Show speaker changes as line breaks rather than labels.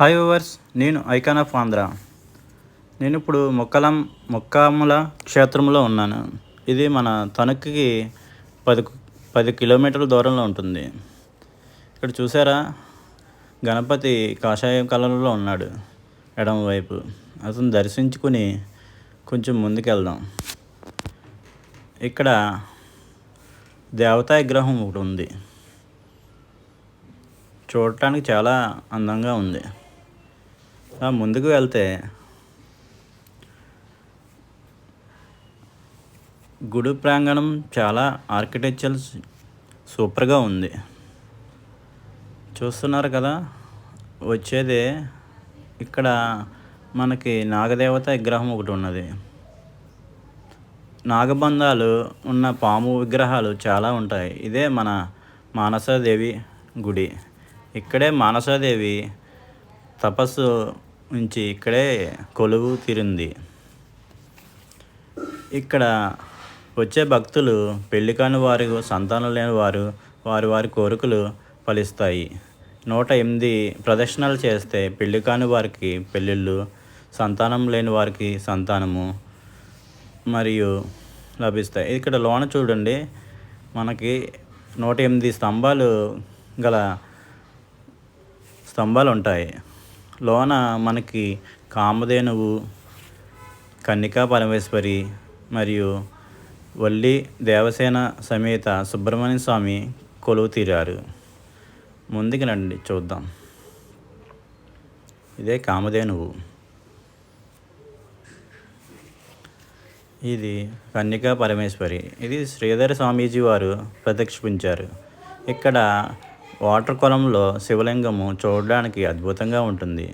Hi ఓవర్స్ నేను icon of Andhra నేను ఇప్పుడు మొక్కలం మొక్కాముల క్షేత్రంలో ఉన్నాను. ఇది మన తణుకుకి పది పది కిలోమీటర్ల దూరంలో ఉంటుంది. ఇక్కడ చూసారా? గణపతి కాషాయం కలర్లో ఉన్నాడు ఎడమవైపు అతను దర్శించుకుని కొంచెం ముందుకెళ్దాం. ఇక్కడ దేవతా విగ్రహం ఒకటి ఉంది. చూడటానికి చాలా అందంగా ఉంది. ముందుకు వెళ్తే. గుడి ప్రాంగణం చాలా ఆర్కిటెక్చర్ సూపర్గా ఉంది. చూస్తున్నారు కదా వచ్చేది ఇక్కడ మనకి నాగదేవత విగ్రహం ఒకటి ఉన్నది. నాగబంధాలు ఉన్న పాము విగ్రహాలు చాలా ఉంటాయి. ఇదే మన మానసాదేవి గుడి. ఇక్కడే మానసాదేవి తపస్సు నుంచి ఇక్కడే కొలువు తీరింది. ఇక్కడ వచ్చే భక్తులు పెళ్ళి కాని వారు సంతానం లేని వారు వారి వారి కోరికలు ఫలిస్తాయి. నూట ఎనిమిది ప్రదక్షిణలు చేస్తే పెళ్ళి కాని వారికి పెళ్ళిళ్ళు సంతానం లేని వారికి సంతానము మరియు లభిస్తాయి. ఇక్కడ లోన చూడండి మనకి నూట ఎనిమిది స్తంభాలు గల స్తంభాలు ఉంటాయి. లోన మనకి కామధేనువు కన్నికా పరమేశ్వరి మరియు వల్లి దేవసేన సమేత సుబ్రహ్మణ్య స్వామి కొలువు తీరారు. ముందుకు రండి చూద్దాం. ఇదే కామధేనువు. ఇది కన్నికా పరమేశ్వరి. ఇది శ్రీధర స్వామీజీ వారు ప్రదక్షించారు ఇక్కడ వాటర్ కొలంలో శివలింగము చూడడానికి అద్భుతంగా ఉంటుంది.